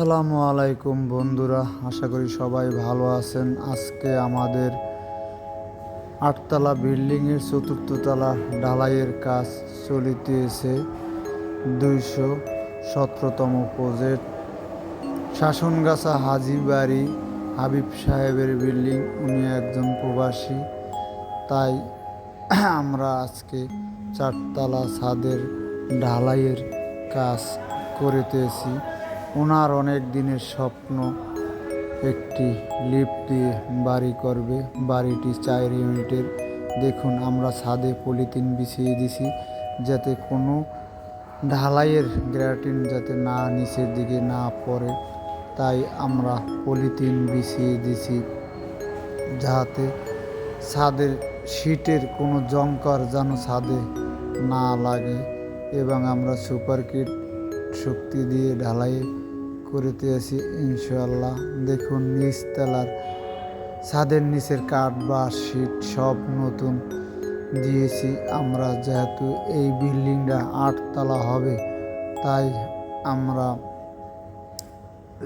আসসালামু আলাইকুম বন্ধুরা, আশা করি সবাই ভালো আছেন। আজকে আমাদের আটতলা বিল্ডিংয়ের চতুর্থ তলা ঢালাইয়ের কাজ চলিতেছে দুইশো সতেরোতম প্রজেক্ট শাসনগাছা হাজি বাড়ি হাবিব সাহেবের বিল্ডিং, উনি একজন প্রবাসী। তাই আমরা আজকে চারতলা ছাদের ঢালাইয়ের কাজ করিতেছি। ওনার অনেক দিনের স্বপ্ন, একটি লিফট দিয়ে বাড়ি করবে। বাড়িটি চার ইউনিটের। দেখুন, আমরা ছাদে পলিথিন বিছিয়ে দিছি যাতে কোনো ঢালাইয়ের গ্রাটিন যাতে না নিচের দিকে না পড়ে। তাই আমরা পলিথিন বিছিয়ে দিছি যাতে ছাদের শীটের কোনো জঙ্কর যেন ছাদে না লাগে এবং আমরা সুপার কিট শক্তি দিয়ে ঢালাই করিতে আছি ইনশাল্লাহ দেখুন নিচতলার ছাদের নিচের কাঠ বা শীট সব নতুন দিয়েছি। আমরা যেহেতু এই বিল্ডিংটা আটতলা হবে, তাই আমরা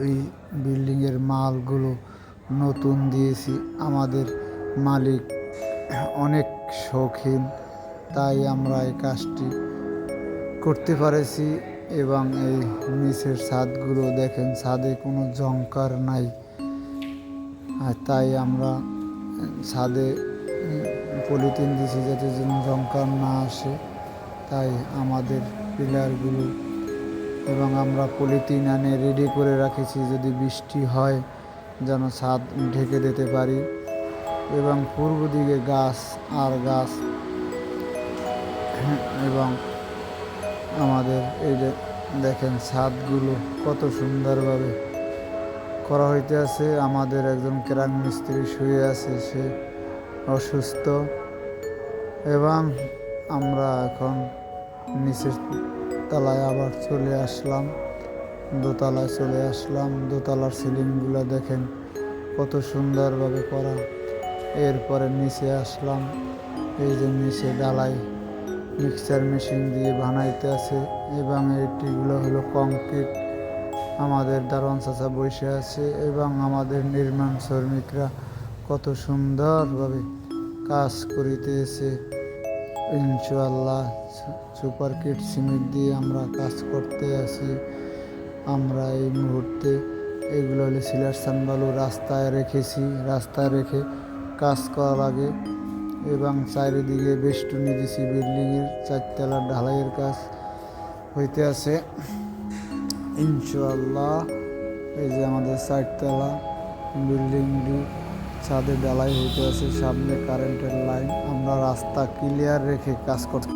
এই বিল্ডিংয়ের মালগুলো নতুন দিয়েছি। আমাদের মালিক অনেক শৌখিন, তাই আমরা এই কাজটি করতে পারেছি। এবং এই নিচের ছাদগুলো দেখেন, ছাদে কোনো জঙ্কার নাই। আর তাই আমরা ছাদে পলিথিন দিছি যাতে যেন জঙ্কার না আসে। তাই আমাদের পিলারগুলো এবং আমরা পলিথিন আনে রেডি করে রাখেছি যদি বৃষ্টি হয়, যেন ছাদ ঢেকে দিতে পারি। এবং পূর্ব দিকে গাছ, আর গাছ, এবং আমাদের এই যে দেখেন ছাদগুলো কত সুন্দরভাবে করা হইতে আছে। আমাদের একজন কেরান মিস্ত্রি শুয়ে আছে, সে অসুস্থ। এবং আমরা এখন নিচের তলায় আবার চলে আসলাম, দোতলায় চলে আসলাম। দোতলার সিলিংগুলো দেখেন কত সুন্দরভাবে করা। এরপরে নিচে আসলাম, এই যে নিচে ডালাই মিক্সচার মেশিন দিয়ে বানাইতে আছে এবং এইটিগুলো হলো কংক্রিট। আমাদের দারোয়ান চাচা বসে আছে এবং আমাদের নির্মাণ শ্রমিকরা কত সুন্দরভাবে কাজ করিতেছে। ইনশাল্লাহ সুপার কিট সিমেন্ট দিয়ে আমরা কাজ করতে আছি। আমরা এই মুহূর্তে এগুলো হলো সিলার সানবালু রাস্তায় রেখেছি। রাস্তায় রেখে কাজ করা লাগে এবং চারিদিকে বেষ্টনী দিছি বিল্ডিংয়ের, চারতলা ঢালাইয়ের কাজ হইতে আছে। ইনশাল্লাহ এই যে আমাদের চারতলা বিল্ডিংটি ছাদে ঢালাই হইতে আছে, সামনে কারেন্টের লাইন। আমরা রাস্তা ক্লিয়ার রেখে কাজ করতে